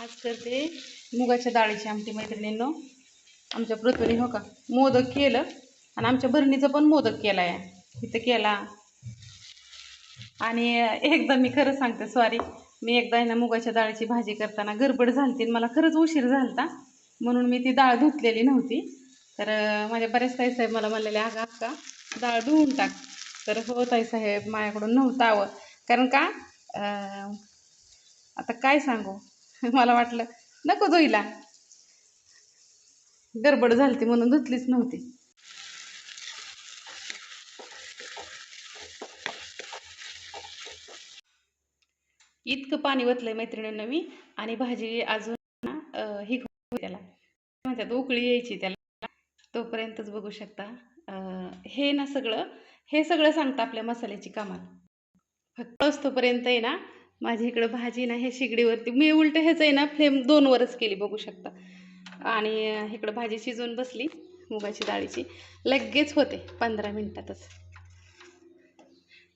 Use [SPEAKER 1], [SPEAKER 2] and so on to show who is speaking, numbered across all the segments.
[SPEAKER 1] आज करते मुगाच्या डाळीची आमटी मैत्रिणींनो. आमच्या पृथ्वीने हो का? मोदक केलं आणि आमच्या भरणीचं पण मोदक केला आहे इथं केला. आणि एकदा मी खरं सांगते सॉरी मी एकदा आहे ना मुगाच्या डाळीची भाजी करताना गडबड झालती मला खरंच उशीर झालता. म्हणून मी ती डाळ धुतलेली नव्हती. तर माझ्या बऱ्याच ताई साहेब मला म्हणलेले अगं अक्का डाळ धुवून टाक. तर हो ताई साहेब माझ्याकडून नव्हतं आवं कारण का? आता काय सांगू? मला वाटलं नको धुईला गडबड झालती म्हणून धुतलीच नव्हती. इतकं पाणी ओतलंय मैत्रिणींना मी आणि भाजी अजून ना ही त्याला. म्हणतात उकळी यायची त्याला. तोपर्यंतच बघू शकता अं, हे ना सगळं हे सगळं सांगतं आपल्या मसाल्याची कामाला. फक्त असतोपर्यंत आहे ना माझी इकडं भाजी ना हे शिगडीवरती मी उलट ह्याचं आहे ना फ्लेम दोनवरच केली बघू शकता. आणि इकडं भाजी शिजवून बसली मुगाची डाळीची. लगेच होते पंधरा मिनिटातच.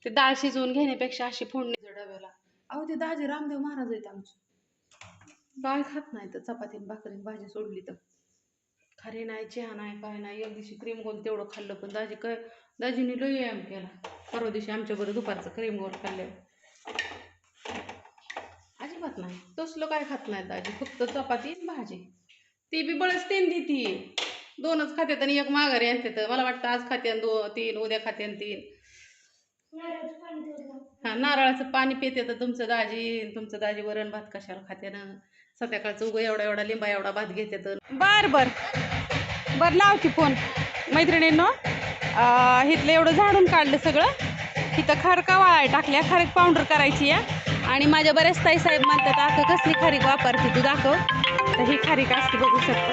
[SPEAKER 1] ते डाळ शिजवून घेण्यापेक्षा अशी फोडणी डब्याला अहो ते दाजी रामदेव महाराज आहेत आमचे. काय खात नाही तर चपाती भाकरी भाजी सोडली तर. खरे नाही चहा नाही काय नाही एक दिवशी क्रीम गोल तेवढं खाल्लं पण दाजी काय दाजीने लई व्यायाम केला. परवा दिवशी आमच्या बरं दुपारचं क्रीम गोल खाल्लं खात नाही. तसलं काय खात नाही दाजी. फक्त चपाती भाजी. ती बी बळच तीन देती दोनच खात्यात आणि एक माघारी आणतात मला वाटतं आज खात्यान दो तीन उद्या खात्यान तीन. हा नारळाचं पाणी पिते तर तुमचं दाजी तुमचं दाजी वरण भात कशाला खाते ना? संध्याकाळचं उगं एवढा एवढा लिंबा एवढा भात घेते तर. बर बर. बर लाव की फोन. मैत्रिणींनो इथलं एवढं झाडून काढलं सगळं. इथं खारका वाळाय टाकल्या. खारक पावडर करायची या आणि माझ्या बऱ्याच ताई साहेब म्हणतात आता कसली खारीक वापरते तू? दाखव. तर ही खारीक असते बघू शकतो.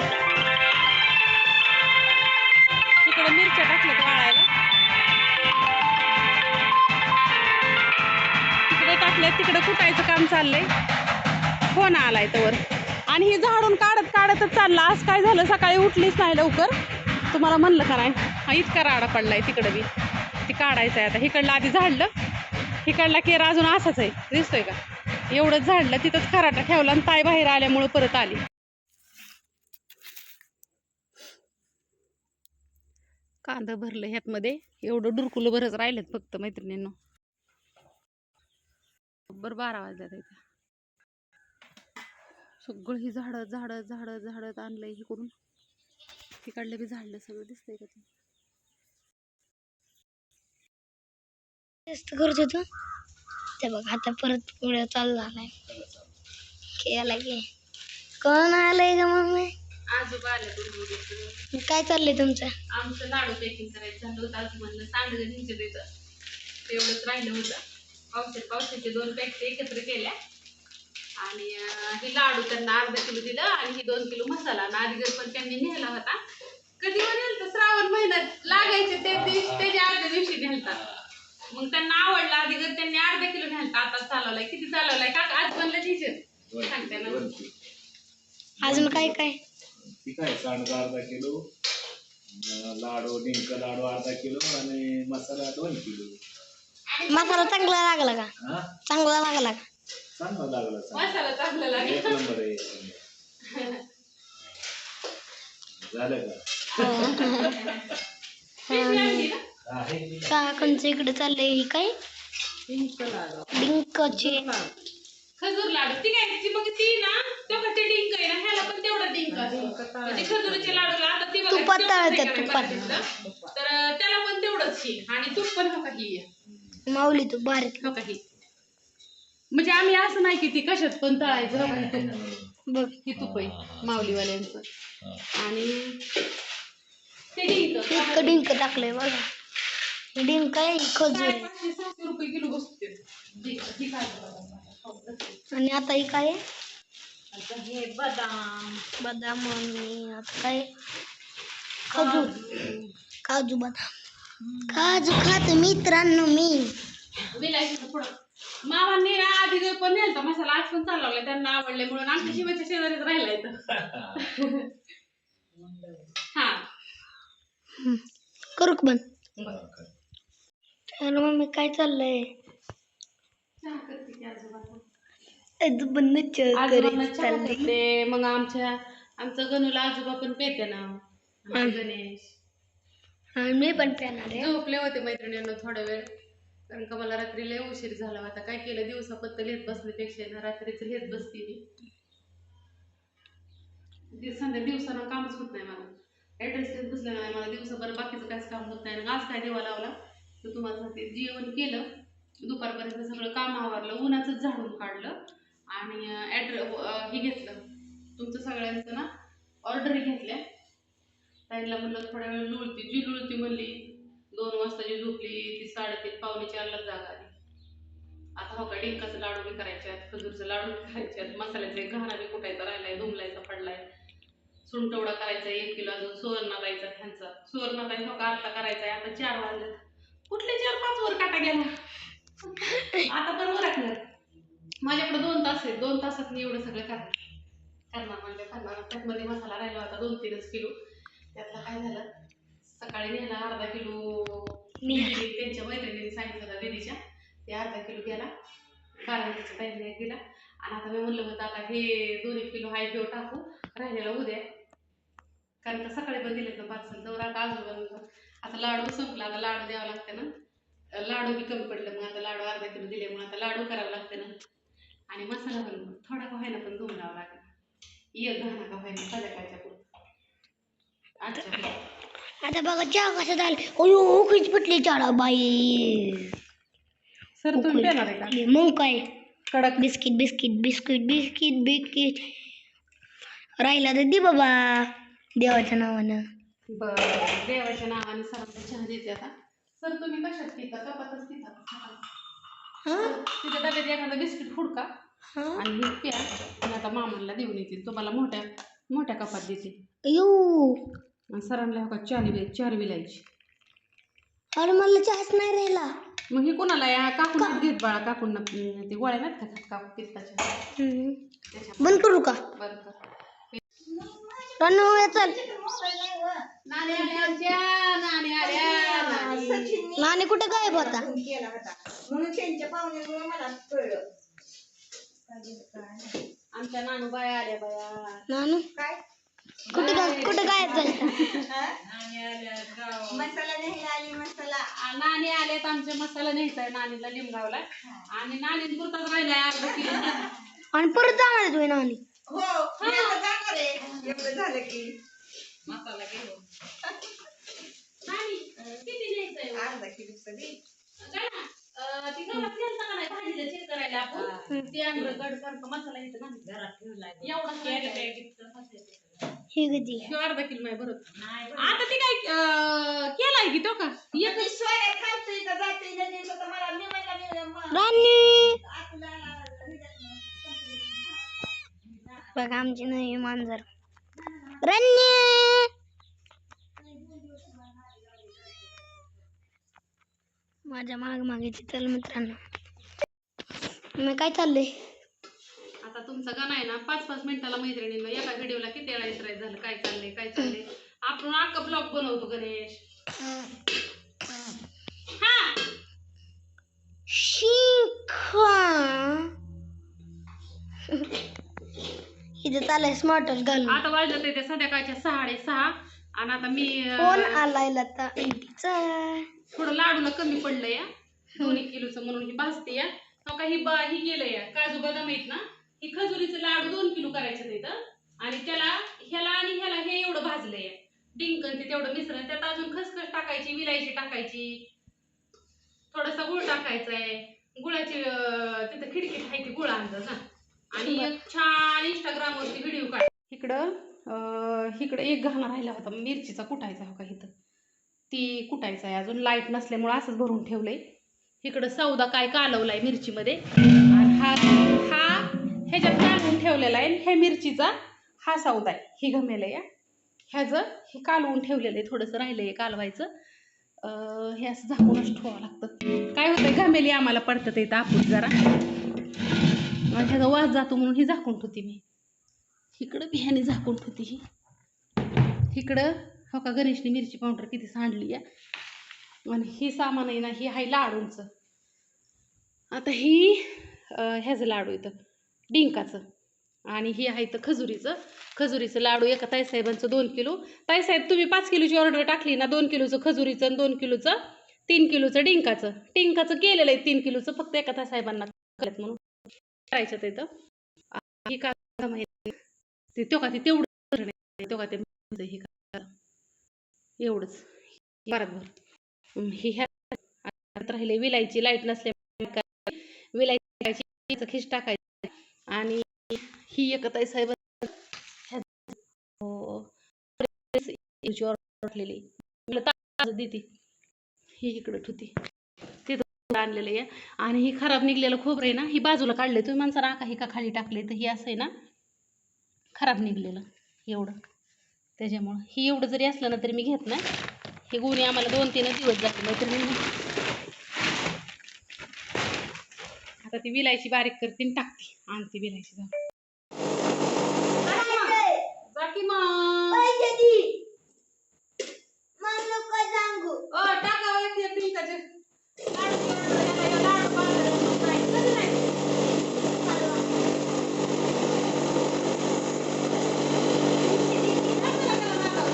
[SPEAKER 1] तिकडे मिरच्या टाकल्या वाळायला तिकडे टाकल्या तिकडे कुटायचं काम चाललंय. फोन आलाय तर आणि ही झाडून काढत काढतच चाललं. आज काय झालं? सकाळी उठलीच नाही लवकर. तुम्हाला म्हणलं का नाही? हा इतका राडा पडलाय तिकडे बी. ती काढायचं आहे आता. इकडलं आधी झाडलं. इकडला केरा अजून असाच आहे. दिसतोय का? एवढंच झाडलं तिथंच खराटा ठेवला आणि ताई बाहेर आल्यामुळं परत आली. कांदा भरलं ह्यातमध्ये. एवढं डुरकुलं भरच राहिलेत फक्त मैत्रिणींनो. बरं बारा वाजल्यात इथं सगळं ही झाडं झाडं झाडं झाडं आणलंय इकडून. तिकडलं बी झाडलं सगळं दिसतंय का ते
[SPEAKER 2] जास्त करत होतो. ते बघ आता परत पुढे चालू झालाय केला की कोण आलंय का मम्मी?
[SPEAKER 1] आजोबा आले दुर्गुडीचं
[SPEAKER 2] काय चाललंय तुमचं?
[SPEAKER 1] आमचं लाडू पॅकिंग करायचं झालं होतं. आज म्हणलं सांडगं घ्यायचं त्याचं तेवढंच राहिलं होतं. पावसाचे पावसाचे दोन पॅकेट एकत्र केल्या. आणि अं, हे लाडू त्यांना अर्धा किलो दिलं आणि ही दोन किलो मसाला. नादिगर पण त्यांनी नेला होता. कधी नेलता श्रावण महिन्यात लागायचे ते दिवशी त्याच्या अर्ध्या दिवशी नेलता. मग त्यांना आवडला अधिकर त्यांनी अर्धा किलो नेलता आता चालवलाय. किती चालवलाय? का आज बनलं तिचे सांगते ना.
[SPEAKER 2] अजून काय काय?
[SPEAKER 3] ठीक आहे सांडगा अर्धा किलो अं, लाडू डिंक लाडू अर्धा किलो आणि मसाला दोन किलो.
[SPEAKER 2] मसाला चांगला लागला का?
[SPEAKER 3] हा?
[SPEAKER 2] चांगला लागला का?
[SPEAKER 3] चांगला लागला चांगला.
[SPEAKER 1] मसाला चांगला लागेल.
[SPEAKER 3] एक नंबर आहे एक नंबर. झालं का?
[SPEAKER 1] पिशवी
[SPEAKER 2] काकांच्या इकडे चाललंय ही काय? डिंकचे.
[SPEAKER 1] खजूर लाडू. ती काय ती मग ती ना तो का ते डिंक आहे ना ह्याला पण तेवढा डिंक असतो. म्हणजे खजुराचे लाडू आता ती बघा,
[SPEAKER 2] तुपात
[SPEAKER 1] तेवढंच
[SPEAKER 2] तळतात,
[SPEAKER 1] आहे का
[SPEAKER 2] तुपात.
[SPEAKER 1] तर त्याला पण तेवढंच ही आणि तूप पण हो काही
[SPEAKER 2] माऊली तू भारीत
[SPEAKER 1] हो काही म्हणजे आम्ही असं नाही की ती कशात पण तळायचं हो का हे?
[SPEAKER 2] बघ.
[SPEAKER 1] ही तूप आहे माऊलीवाल्यांचं. आणि ते डिंक.
[SPEAKER 2] डिंक टाकलंय बघा. हे डिंक आहे ही खजूर आहे.
[SPEAKER 1] रुपये किलो बसते. ही.
[SPEAKER 2] आणि आता ही काय आहे?
[SPEAKER 1] आता हे बदाम.
[SPEAKER 2] बदाम आणि आता काय? खजूर. काजू. बदाम. काजू खात मित्रांनो मी.
[SPEAKER 1] विलायचं पुढं. मामांनी ना आधी जो पण नेलता मसाला आज पण चालवला त्यांना आवडले म्हणून आमच्या शिवाच्या शेजारीच राहिला इथं. हा.
[SPEAKER 2] करू का बंद? तर मम्मी काय चाललंय? आजोबांना चहा
[SPEAKER 1] आजोबांना
[SPEAKER 2] करायची
[SPEAKER 1] चहा
[SPEAKER 2] चालली.
[SPEAKER 1] करते मग आमच्या आमचं गणूला आजोबा पण पेते ना. आमचे गणेश.
[SPEAKER 2] आणि मी पण पेणार आहे.
[SPEAKER 1] झोपले होते मैत्रिणींना थोडा वेळ. कारण का मला रात्री लय उशीर झाला आता काय केलं? दिवसा पत्त लिहित बसण्यापेक्षा ना रात्रीच लिहित बसते मी. दि- संध्या दिवसानं कामच होत नाही मला. ॲड्रेस लिहित बसले नाही मला दिवसाभर बाकीचं काहीच काम होत नाही. आणि आज काय देवा लावला? तर तुम्हाला सांगते जेवण केलं दुपारपर्यंत सगळं काम आवरलं उन्हाचंच झाडून काढलं आणि ॲड्रे हे घेतलं. तुमचं सगळ्यांचं ना ऑर्डरी घेतल्या. ताईला म्हणलं थोड्या वेळ लुळती जी लुळती म्हणली दोन वाजता जी झोपली ती साडेतीन पावणे चारला जागा आली. आता हो का डिंकाचं लाडू बी करायचे आहेत खजूरचं लाडू करायचे आहेत मसाल्याचे घाणा बी कुटायचा राहिलाय दुमलायचा पडलाय. सुंटवडा करायचा एक किलो अजून सुवर्णा जायचा ह्यांचा. सुवर्णा जायचा हो का आता करायचा आहे आता चार वाजले कुठले चार पाच वर काटा गेला? आता पण ओळखणार माझ्याकडे दोन तास आहेत. दोन तासात मी एवढं सगळं करणार. करणार म्हणजे करणार. त्यातमध्ये मसाला राहिला होता दोन तीनच किलो. त्यातला काय झालं? सकाळी नेला अर्धा किलो त्यांच्या मैत्रिणीने सांगितलं होतं दीदीच्या. ते अर्धा किलो गेला. टाईमला एक दिला. आणि आता मी म्हणलं होतं आता हे दोन एक किलो हाय घेऊ टाकू. राहिलेला उद्या. कारण का सकाळी पण दिलेत ना पार्सल तर आता आजोबा आता लाडू संपला आता लाडू द्यावा लागते ना. लाडू बी कमी पडलं मग आता लाडू अर्धा किलो दिले मग आता लाडू करावं लागते ना. आणि मसाला पण थोडा का व्हायला पण धुवून लावा लागेल. एक घाणा का व्हायला संध्याकाळच्या अच्छा
[SPEAKER 2] आता बघा चहा कसं झालं? अयो उकळीच पटली चहा बाई.
[SPEAKER 1] सर तुम्ही पेणार आहे का?
[SPEAKER 2] मग काय?
[SPEAKER 1] कडक.
[SPEAKER 2] Biscuit biscuit biscuit biscuit biscuit. राहिला तर दे बाबा देवाच्या नावानं.
[SPEAKER 1] बर. देवाच्या नावाने सरांना चहा देते आता. सर तुम्ही कशात पिता? कपातच पिता.
[SPEAKER 2] हा?
[SPEAKER 1] तिच्या डब्यात एखादा बिस्किट फुडका
[SPEAKER 2] हा?
[SPEAKER 1] आणि हे प्या. आणि आता मामाला देऊन येतील तुम्हाला मोठ्या मोठ्या कपात देते. आणि सरांना हो का चार वि चार विलायची
[SPEAKER 2] अरे मला चहाच नाही राहिला.
[SPEAKER 1] मग हे कोणाला या? काकून घेत बाळा काकून ते गोळ्या नाहीत का? खात काकू. त्याच्या
[SPEAKER 2] बंद करू का?
[SPEAKER 1] बरं कर.
[SPEAKER 2] रणू ये चल.
[SPEAKER 1] नाणी आल्या आमच्या नाणी आल्या नाणी.
[SPEAKER 2] नानी कुठे गायब होता?
[SPEAKER 4] केला होता म्हणून त्यांच्या पाहुण्यामुळे मला कळलं.
[SPEAKER 1] आमच्या नानू बाया आल्या बाया.
[SPEAKER 2] नानू?
[SPEAKER 4] काय?
[SPEAKER 2] कुठे कुठे गायब
[SPEAKER 4] हा?
[SPEAKER 1] नाणी गावात.
[SPEAKER 4] मसाला नाही आली मसाला.
[SPEAKER 1] नाणी आलेत आमच्या मसाला न्यायचाय नानीला लिमगावला आणि नाणी पुरताच राहिलाय अर्धा किलो.
[SPEAKER 2] आणि परत जाणार तुम्ही नानी
[SPEAKER 4] हो मी आता जाणार आहे. एवढं झालं की.
[SPEAKER 1] मसाला घेऊन नानी किती न्यायचंय
[SPEAKER 4] अर्धा किलो सगळी
[SPEAKER 2] हे. गदी
[SPEAKER 1] अर्धा किलो नाही बरोबर आता ती काय अं, केलाय की तो का? एक
[SPEAKER 4] मी सोया खातोय का जातोय का नाही तर मला मी म्हणलं मी म-
[SPEAKER 2] राणी
[SPEAKER 4] आपल्याला
[SPEAKER 2] बघा आमची नवी मांजर. रन्नी माझ्या माग मागेची चल मित्रांनो. मग काय चाललंय?
[SPEAKER 1] आता तुमचा गाणं आहे ना पाच पाच मिनिटाला मैत्रिणींना एका व्हिडिओला किती वेळा विचारायचं झालं काय चाललंय काय चाललंय? आपण अख्खा ब्लॉग बनवतो गणेश हा
[SPEAKER 2] शिंखा इथे चाललंय स्मार्टच घालून.
[SPEAKER 1] आता वाजत ते संध्याकाळच्या सहा सहा आणि आता मी
[SPEAKER 2] फोन आलाय लता आंटीचा
[SPEAKER 1] थोडं लाडूला कमी पडलं या दोन एक किलोचं म्हणून ही भाजते या का ही बा ही केलं या काजू बदाम आहेत ना ही खजुरीचं लाडू दोन किलो करायचं तिथं आणि त्याला ह्याला आणि ह्याला हे एवढं भाजलं या डिंकन ते तेवढं मिश्रण त्यात अजून खसखस टाकायची विलायची टाकायची. थोडासा गुळ टाकायचा आहे गुळाची तिथं खिडकीत आहे ती गुळ आणलं ना आणि एक छान इंस्टाग्रामवरती व्हिडिओ काढ. इकडं इकडं एक घाणा राहिला होता. मिरचीचा कुटायचा हो का इथं. ती कुटायचं आहे. अजून लाइट नसल्यामुळं असंच भरून ठेवलंय. इकडं सौदा काय कालवलाय मिरचीमध्ये. आणि हा हा ह्याच्यात कालवून ठेवलेला आहे. आणि ह्या मिरचीचा हा सौदा आहे. ही गमेलं या ह्याचं हे कालवून ठेवलेलं आहे. थोडंसं राहिलं आहे कालवायचं. अं, हे असं झाकूनच ठेवावं लागतं. काय होतंय? घमेली आम्हाला पडतं इथं आपण जरा. आणि ह्याचा वास जातो म्हणून ही झाकून ठेवते मी. इकडं बिह्याने झाकून ठेवते ही. इकडं हो का गणेशने मिरची पावडर किती सांडली आहे आणि ही सामान आहे ना ही आहे लाडूंचं. आता ही ह्याचं लाडू इथं डिंकाचं. आणि ही आहे तर खजुरीचं. खजुरीचं लाडू एका ताईसाहेबांचं दोन किलो. ताईसाहेब तुम्ही पाच किलोची ऑर्डर टाकली ना दोन किलोचं खजुरीचं आणि दोन किलोचं तीन किलोचं डिंकाचं. डिंकाचं केलेलं आहे तीन किलोचं फक्त एका ताईसाहेबांना म्हणून. करायचं ते तर. का माहिती ते तो का ते तेवढं नाही तो का ते हे का एवढंच. भारतभर ह्या राहिले विलायची लाइट नसल्यामुळे विलायची खिस टाकायची. आणि ही एक ताई साहेब हो. वाटलेली देते. ही इकडं ठुती आणलेलं आहे. आणि ही खराब निघलेलं खोबरं आहे ना ही बाजूला काढले तुम्ही माणसा नाका ही का खाली टाकले तर ही असं आहे ना खराब निघलेलं एवढं. त्याच्यामुळं ही एवढं जरी असलं ना तरी मी घेत नाही. हे गुन्हे आम्हाला दोन तीन दिवस जाते मैत्रिणी आता ती विलायची बारीक करते आणि टाकते. आणते विलायची जाऊन जा की मग ओ, टाका हो एक एक डिंकाचे. लाडू बनवले, लाडू बनवले, काय कधी नाही. कशाला त्याला नाकाला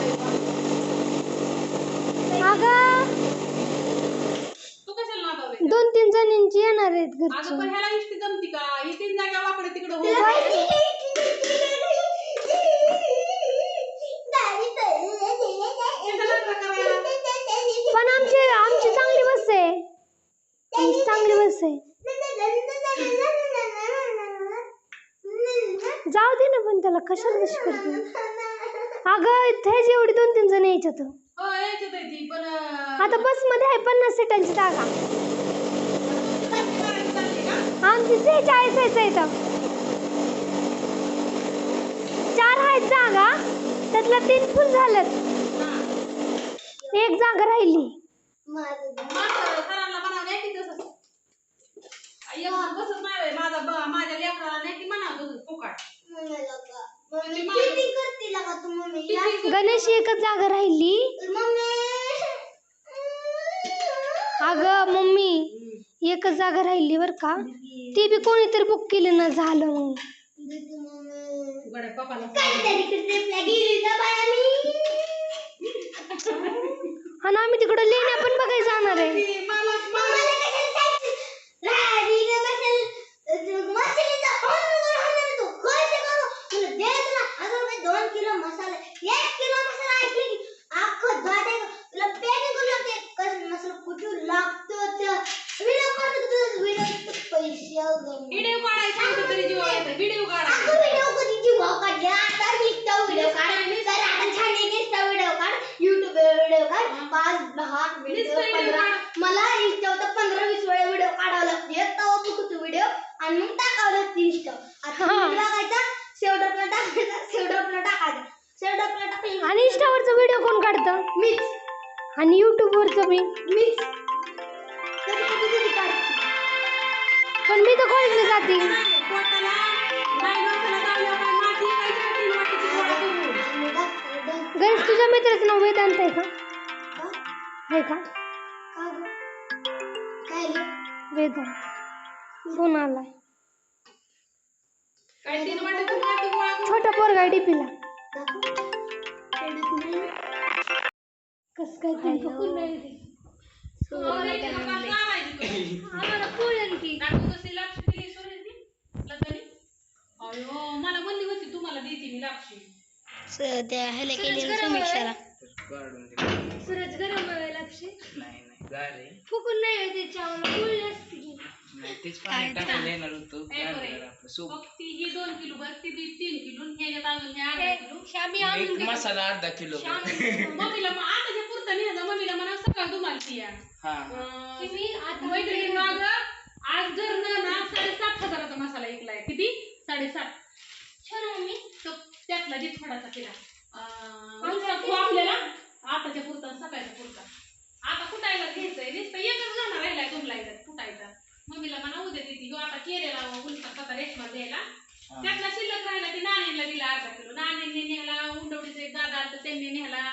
[SPEAKER 2] अगं
[SPEAKER 1] तू कशाला नाकाला
[SPEAKER 2] दोन तीन जणींची येणार आहेत
[SPEAKER 1] अगं
[SPEAKER 2] घरची
[SPEAKER 1] पण ह्याला इष्टी जमती का ही तीन जागा वाकडे तिकडे हो
[SPEAKER 2] पण आमची आमची चांगली बस आहे आमची चांगली बस आहे जाऊ दे ना पण त्याला कशाला कशी करते ह्याची एवढी दोन तीन जण यायच्यात
[SPEAKER 1] हो यायच्यात आहे ती पण अं,
[SPEAKER 2] आता बसमध्ये आहे पन्नास सीटांची जागा? आमची सेहेचाळीस यायचं इथं चार आहेत जागा त्यातल्या तीन फुल झालेत
[SPEAKER 1] हा.
[SPEAKER 2] एक जागा राहिली
[SPEAKER 1] माणसं सरांना म्हणावं नाही की तसंच. आई, एक बसत नाही बाई. माझा ब- माझ्या लेकराला नाही की म्हणावं तसंच फुकाट.
[SPEAKER 2] गणेश एकच जागा राहिली. अगं मम्मी एकच जागा राहिली बर का? ती बी कोणीतरी बुक केली ना झालं मग. आणि आम्ही तिकडं लेण्या पण बघायला जाणार आहे.
[SPEAKER 1] गोळा करून?
[SPEAKER 2] गणेश तुझ्या मित्राचं नाव वेदांत आहे का आहे का वेदांत फोन आलाय
[SPEAKER 1] काय तीन वाटीची माती गोळा करून?
[SPEAKER 2] छोटा पोरगा डीपीला कस काय
[SPEAKER 1] हो, नाही, तिला काल चारायची अयो, मला म्हणली होती तुम्हाला देते मी लापशी.
[SPEAKER 2] त्या ह्याला केली समीक्षाला
[SPEAKER 5] काढून दे.
[SPEAKER 2] सूरज गरम लक्ष
[SPEAKER 5] नाही नाही गार आहे
[SPEAKER 2] फुकून नाही त्याच्यावर फुल असते
[SPEAKER 5] नाही तेच पाणी टाकून देणार होतो. गार
[SPEAKER 1] आहे.
[SPEAKER 5] आपलं सूप.
[SPEAKER 1] मग ती ही दोन किलो भर ती ती तीन किलो आणि ह्याच्यात अजून हे अर्धा किलो.
[SPEAKER 5] एक मसाला अर्धा किलो
[SPEAKER 1] श्याम, मम्मीला मग आताच्या पुरता नाही मम्मीला म्हणा सकाळ तुम्हाला ती या
[SPEAKER 5] हा.
[SPEAKER 1] अं, मैत्रिणी माग आज जर ना ना साडेसात हजाराचा मसाला ऐकलाय किती? साडेसात. छान मम्मी. तो त्यातला दे थोडासा दुसरा तू आपल्याला? आताच्या पुरता आणि सकाळच्या पुरता आता कुटायला घ्यायचंय. नुसतं एकच घालणार राहिलाय तुमला इथं. कुटायचा. मम्मीला म्हणा उद्या देते ह्यो आता केलेला उलटा स्वतः रेशमा द्यायला. त्यातला शिल्लक राहिला ते नाण्यांना दिला अर्धा किलो. नाण्यांनी नेला उंडवडीचे एक दादा तर त्यांनी नेला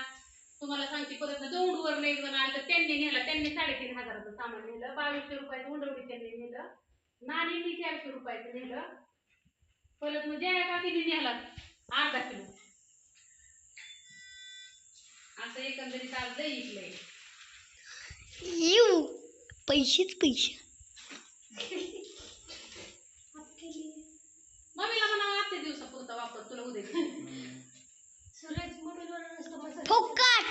[SPEAKER 1] तुम्हाला सांगते परत दौंडवर एक जण आलं तर त्यांनी नेला त्यांनी साडेतीन हजाराचं सामान नेलं बावीसशे रुपयाचं उंडवडी त्यांनी नेलं नाण्यांनी चारशे रुपयाचं नेलं. परत म्हणजे का किती न्याला अर्धा किलो. असं एकंदरीत आज लई इकलंय.
[SPEAKER 2] येऊ पैसेच पैसे.
[SPEAKER 1] मम्मीला म्हणा आजच्या दिवसापुरता वापर तुला उद्या
[SPEAKER 2] फुक्काट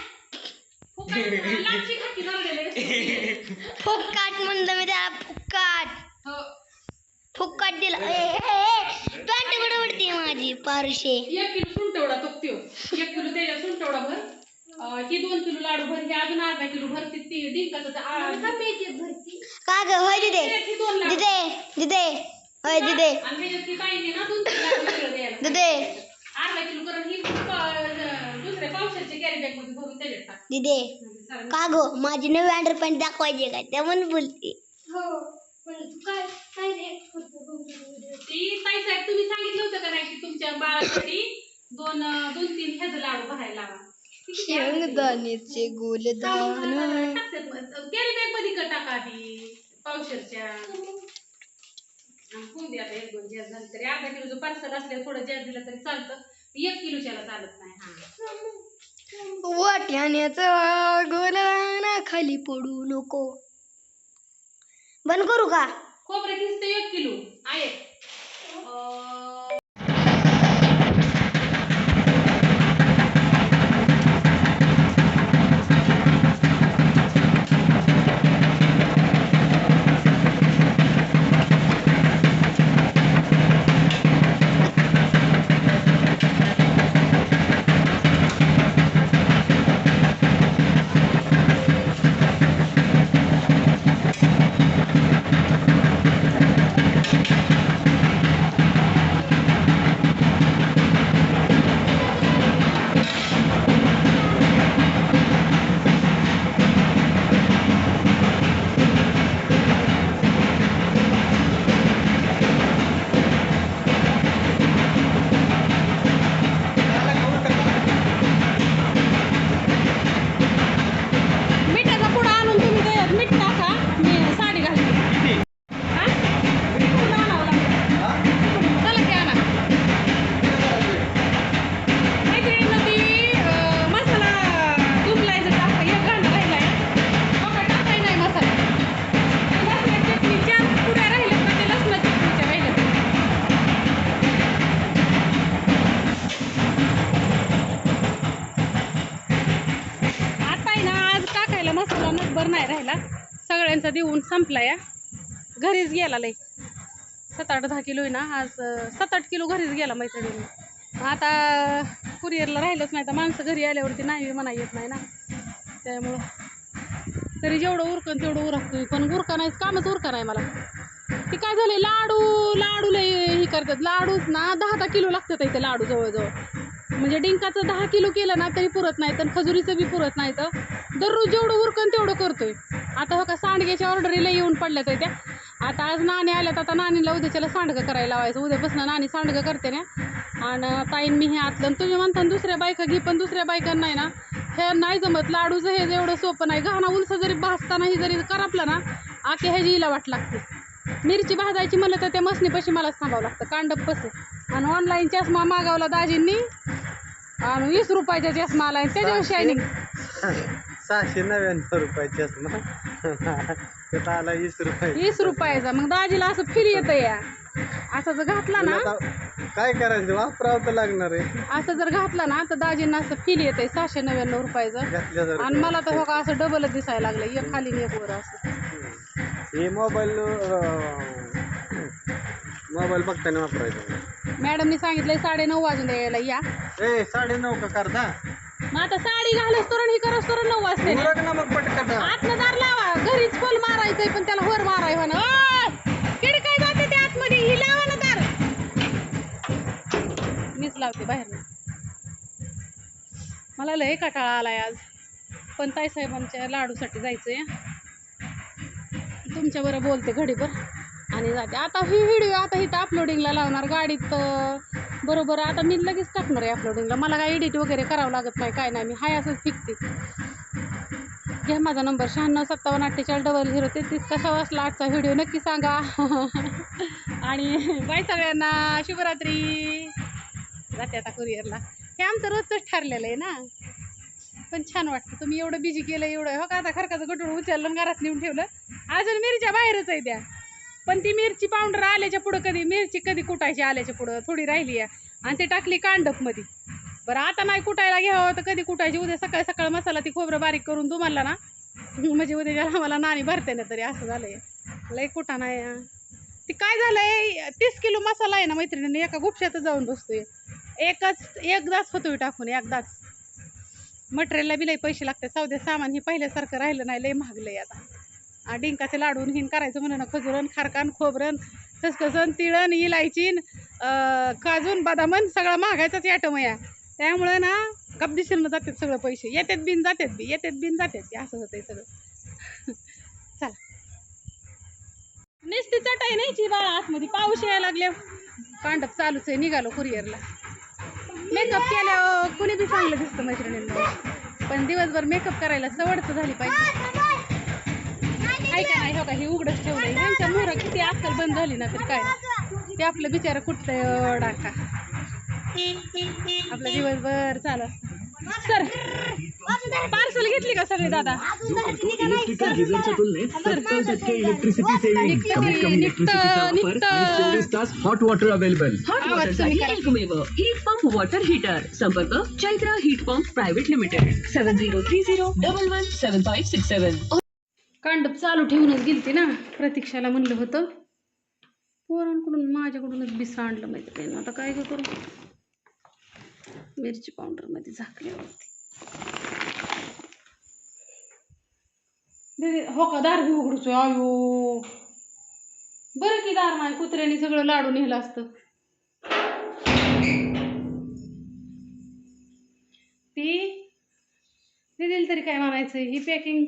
[SPEAKER 1] फुकट! लापशी खाती झालेले
[SPEAKER 2] फुक्काट म्हणलं मी त्याला फुक्काट
[SPEAKER 1] हो.
[SPEAKER 2] फुक्काट दिला. ए, ए, ए, पॅन्ट कुठे उडते माझी पारुशे.
[SPEAKER 1] एक किलो सुंटवडा तो त्यो. एक किलो त्याच्या सुंटवडा भर अं, ही दोन किलो लाडू भर ही अजून अर्धा किलो भर ती ती डिंकाचं ते आ-
[SPEAKER 2] का ग? होय दिदे.
[SPEAKER 1] ही दोन लाडू.
[SPEAKER 2] दिदे दिदे. होय दिदे.
[SPEAKER 1] आणि त्याच्यात ती ताईने ना दोन तीन लाडू वेगळं द्यायला
[SPEAKER 2] दिदे.
[SPEAKER 1] अर्धा किलो करून ही प- दुसऱ्या पावसाच्या कॅरी बॅगमध्ये भरून त्याच्यात टाक.
[SPEAKER 2] दिदे
[SPEAKER 1] म्हणजे
[SPEAKER 2] का ग? माझी नवी अंडरपॅन्ट दाखवायची काय त्या म्हणून बोलते.
[SPEAKER 1] ती ताई साहेब तुम्ही सांगितलं होतं का नाही की तुमच्या बाळासाठी दोन तीन ह्याचं लाडू भरायला लावा? ती किती अर्धा किलो?
[SPEAKER 2] शेंगदाण्याचे गोलदान
[SPEAKER 1] कॅरी बॅगमध्ये का टाका आधी? पावशरच्या. होऊन दे आता एक दोन झालं तरी. अर्धा किलोचं पार्सल असल्यावर थोडं जास्त दिलं तरी चालतं. एक किलोच्याला चालत नाही. हा.
[SPEAKER 2] वाट्याण्याचा गोलाना खाली पडू नको. बंद करू का?
[SPEAKER 1] खोबरं किसतं एक किलो. आहे. संपला या. घरीच गेला लय. सात आठ दहा किलो आहे ना आज सात आठ किलो घरीच गेला मैत्रिणीने. आता कुरिअरला राहिलंच नाही तर माणसं घरी आल्यावरती नाही म्हणा येत नाही ना. त्यामुळं तरी जेवढं उरकन तेवढं उरकतो पण उरका नाही कामच उरका नाही मला. ते काय झाले लाडू लाडू लय हे करतात. लाडूच ना दहा दहा किलो लागतात इथे लाडू जवळजवळ. म्हणजे डिंकाचं दहा किलो केलं ना तरी पुरत नाही तर खजुरीचं बी पुरत नाही तर दररोज जेवढं उरकन तेवढं करतोय. आता हो का सांडग्याच्या ऑर्डरीला येऊन पडल्यात त्या. आता आज नाणी आल्यात आता नाणीला उद्याच्याला सांडगं करायला लावायचं. उद्यापासून नाणी सांडगं करते ना. आणि ताईन मी हे आतलं. तुम्ही म्हणता दुसऱ्या बायका घे पण दुसऱ्या बायकांना नाही ना. हे नाही जमत. लाडूचं हे एवढं सोपं नाही. गहना उलसा जरी भाजताना ही जरी करपलं ना आखे ह्याची हिला वाट लागते. मिरची भाजायची म्हणलं तर त्या मसनीपाशी मलाच थांबावं लागतं. कांडप पसे. आणि ऑनलाईन चष्मा मागवला दाजींनी. आणि वीस रुपयाचा चष्मा आला त्याच्यावर शायनिंग
[SPEAKER 6] सहाशे नव्याण्णव रुपयाची असणार आला वीस रुपये.
[SPEAKER 1] वीस रुपयाचा. मग दाजीला असं फिर येतं या. असं जर घातला ना
[SPEAKER 6] काय करायचं? वापरावं तर लागणार आहे.
[SPEAKER 1] असं जर घातला ना तर दाजींना असं फील येतंय सहाशे नव्याण्णव रुपयाचं. आणि मला तर हो का असं डबलच दिसायला लागलं एक खाली आणि एक वर असं.
[SPEAKER 6] हे मोबाईल मोबाईल बघताना वापरायचं.
[SPEAKER 1] मॅडमनी सांगितलंय साडे नऊ वाजून द्यायला या.
[SPEAKER 6] ए साडे नऊ का करता?
[SPEAKER 1] मग आता साडी घालस तर ही करस तर नऊ वाजते.
[SPEAKER 6] उरक ना मग पटकन.
[SPEAKER 1] आतनं दार लावा. घरीच फुल मारायचंय पण त्याला वर माराय म्हणा. किड काय जाते ते आतमध्ये. ही लावा ना दार. मीच लावते बाहेर. मला लय कटाळा आलाय आज. पण ताईसाहेबांच्या लाडूसाठी जायचंय. तुमच्या बरं बोलते घडीभर. आणि जाते. आता ही व्हिडिओ आता इथं अपलोडिंगला लावणार गाडीत बरोबर. आता मी लगेच टाकणार आहे अपलोडिंगला मला काय एडिट वगैरे करावं लागत नाही काय नाही. मी हाय असंच फिकते. घ्या माझा नंबर शहाण्णव सत्तावन्न अठ्ठेचाळीस डबल झिरो तेहतीस. कसा वाचला आजचा व्हिडिओ नक्की सांगा. आणि बाय सगळ्यांना. शुभरात्री. जाते आता कुरिअरला हे आमचं रोजच ठरलेलं आहे ना. पण छान वाटतं. तुम्ही एवढं बिझी केलं एवढं. हो का? आता खरकाचं गटूळ उचललं घरात नेऊन ठेवलं. अजून मिरच्या बाहेरच आहे त्या. पण ती मिरची पावडर आल्याच्या पुढं कधी मिरची कधी कुटायची आल्याच्या पुढं? थोडी राहिली आहे. आणि ते टाकली कांडपमध्ये. बरं आता नाही कुटायला घ्यावं तर कधी कुटायची? उद्या सकाळी सकाळ मसाला ती खोबरं बारीक करून तुम्हाला ना म्हणजे उद्या त्याला मला नाणी भरते ना तरी असं झालंय. लय कुठा नाही हा. ती काय झालंय? तीस किलो मसाला आहे ना मैत्रिणीने एका गुपशातच जाऊन बसतोय. एकच एकदाच होतोय टाकून एकदाच मटेरियलला बी पैसे लागते सौदे सामान हे पहिल्यासारखं राहिलं नाही लय महागलंय आता. डिंकाचे लाडून हिन करायचं म्हणून ना खजुरन खारकान खोबरन खसखसन तिळण इलायचीन काजून बदामन सगळं महागायचाच ॲटम या त्यामुळे ना कपदिशीरनं जातात सगळं पैसे. येतात बिन जातात बी येतात बिन जातात बी असं होतंय सगळं. चला. नुसती चटाई नाहीची बाळा आतमध्ये पाऊस यायला लागले पांडप चालूच आहे निघालो कुरिअरला मेकअप केल्यावर कुणी बी चांगलं दिसतं मैत्रिणींना. पण दिवसभर मेकअप करायला सवडच झाली पाहिजे. ऐका नाही हो का हे उघडच ठेवलंय ह्यांच्या मोहर किती आजकाल बंद झाली ना तरी काय ते आपलं बिचारा कुठतंय डाका आपलं दिवसभर चालू सर पार्सल घेतली का सगळे दादा
[SPEAKER 7] electrical hot water available
[SPEAKER 8] hot
[SPEAKER 1] आवाज
[SPEAKER 8] हीट पंप वॉटर हीटर संपर्क Chaitra heat pump private limited seven zero three zero double one seven five six seven
[SPEAKER 1] कांडप चालू ठेवूनच गेलती ना प्रतीक्षाला म्हणलं होतं. पोरांकडून माझ्याकडूनच बिसा आणलं माहिती आता काय गं करू? मिरची पावडरमध्ये होती. दीदी हो का? दार बी उघडूच आयो. बरं की दार माय कुत्र्याने सगळं लाडू नेलं असतं. ती दिली तरी काय म्हणायचं? ही पॅकिंग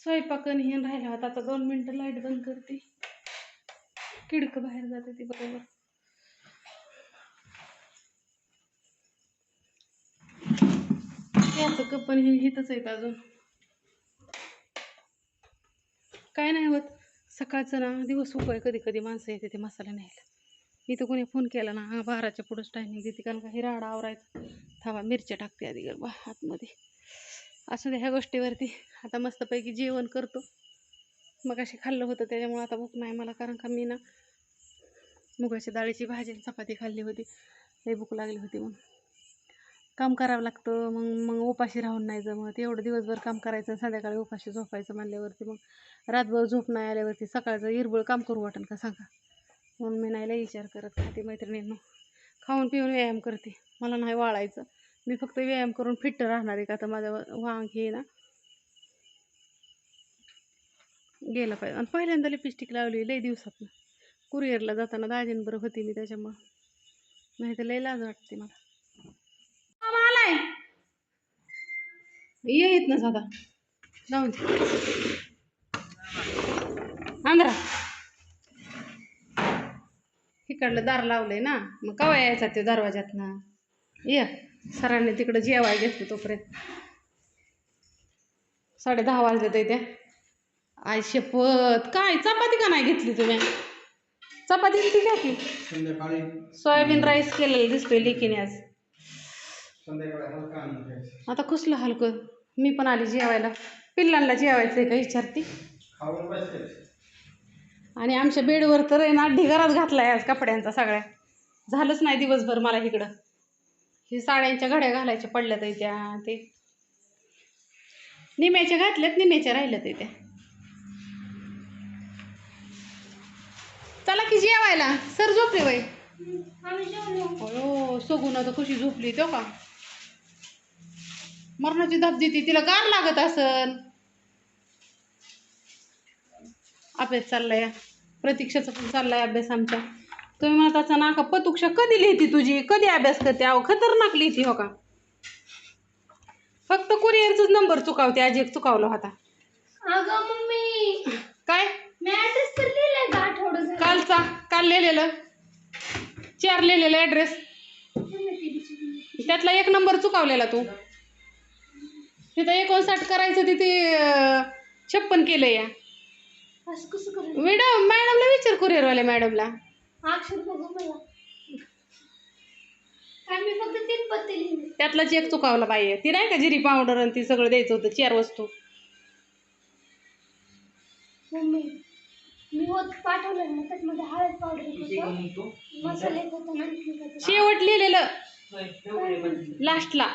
[SPEAKER 1] स्वयंपाकन हे राहिला होता आता दोन मिनटं लाइट बंद करते. किडकं बाहेर जाते ती बरोबर. याचं कप हे हिथंच आहेत अजून. काय नाही होत सकाळचं ना दिवस उपाय कधी कधी माणसं येते ते मसाला न्यायला. इथं कोणी फोन केला ना हा बाराच्या पुढंच टायमिंग देते कारण का हे राडा आवरायचा. थांबा मिरच्या टाकते आधी गरबा आतमध्ये असू द्या ह्या गोष्टीवरती. आता मस्तपैकी जेवण करतो. मग अशी खाल्लं होतं त्याच्यामुळं आता भूक नाही मला कारण का मी ना मुगाच्या डाळीची भाजी चपाती खाल्ली होती. लई भूक लागली होती मग काम करावं लागतं मग मग उपाशी राहून नाही जमत. एवढं दिवसभर काम करायचं संध्याकाळी उपाशी झोपायचं म्हणल्यावरती मग रातभर झोप नाही आल्यावरती सकाळचं हिरबळ काम करू वाटेल का सांगा? म्हणून मी नाही लई विचार करत खाते मैत्रिणींनो. खाऊन पिऊन व्यायाम करते. मला नाही वाळायचं. मी फक्त व्यायाम करून फिट्ट राहणार आहे का? तर माझं वांग हे ना गेलं पाहिजे. आणि पहिल्यांदा लिपस्टिक लावली लई दिवसातनं. कुरिअरला जाताना दाजींबरोबर होती मी त्याच्यामुळं. नाही तर लई लाज वाटते मला. आलाय. ये येत ना साधा. जाऊन आंध्रा. इकडलं दार लावलंय ना. मग कवा यायचा ते दरवाज्यातनं? ये. सरांनी तिकडं जेवाय घेतलं तोपर्यंत. साडे दहा वाजले ते त्या. आय शपथ काय चपाती का नाही घेतली तुम्ही? चपाती ती घ्या की. सोयाबीन राईस केलेलं दिसतोय लेकीने आज. आता कसलं हलकं? मी पण आली जेवायला. पिल्लांना जेवायचं आहे का विचारती? आणि आमच्या बेडवर तर आहे ना ढिगाराच घातलाय आज कपड्यांचा सगळ्या. झालंच नाही दिवसभर मला इकडं. हे साड्यांच्या घड्या घालायच्या पडल्यात आहे त्या ते. निम्याच्या घातल्यात निम्याच्या राहिल्यात आहे त्या. चला की जेवायला. सर झोपले बाई.
[SPEAKER 2] हो सगुना
[SPEAKER 1] अयो सगून आता कशी झोपली तो का? मरणाची धाप देते तिला गार लागत असन. अभ्यास चाललाय. प्रतीक्षाचा पण चाललाय अभ्यास आमचा. तुम्ही म्हणताचा नाका पतुक्षा कधी लिहिती तुझी? कधी अभ्यास करते? अहो खतरनाक लिहिती हो का? फक्त कुरिअरचाच नंबर चुकावते आज एक चुकावला होता.
[SPEAKER 2] अगं मम्मी.
[SPEAKER 1] काय?
[SPEAKER 2] मी ऍड्रेस तर लिहिलाय का आठवडं झालं
[SPEAKER 1] कालचा? काल लिहिलेलं. चार लिहिलेलं ॲड्रेस त्यातला एक नंबर चुकावलेला तू. तिथं एकोणसाठ करायचं तिथे छप्पन केलं या.
[SPEAKER 9] असं कसं करू
[SPEAKER 1] मॅडम मॅडमला विचार कुरिअरवाल्या मॅडमला
[SPEAKER 9] अक्षर बघू मला. आणि मी फक्त तीन पत्ते लिहिले.
[SPEAKER 1] त्यातलाच एक चुकावला पाहिजे ती नाही का जिरी पावडर आणि ती सगळं द्यायचं होतं चार वस्तू?
[SPEAKER 9] मम्मी मी होत पाठवलं ना त्याच्यामध्ये हळद पावडर होतं. मसाले होतं आणखी होतं.
[SPEAKER 1] शेवट लिहिलेलं. लास्टला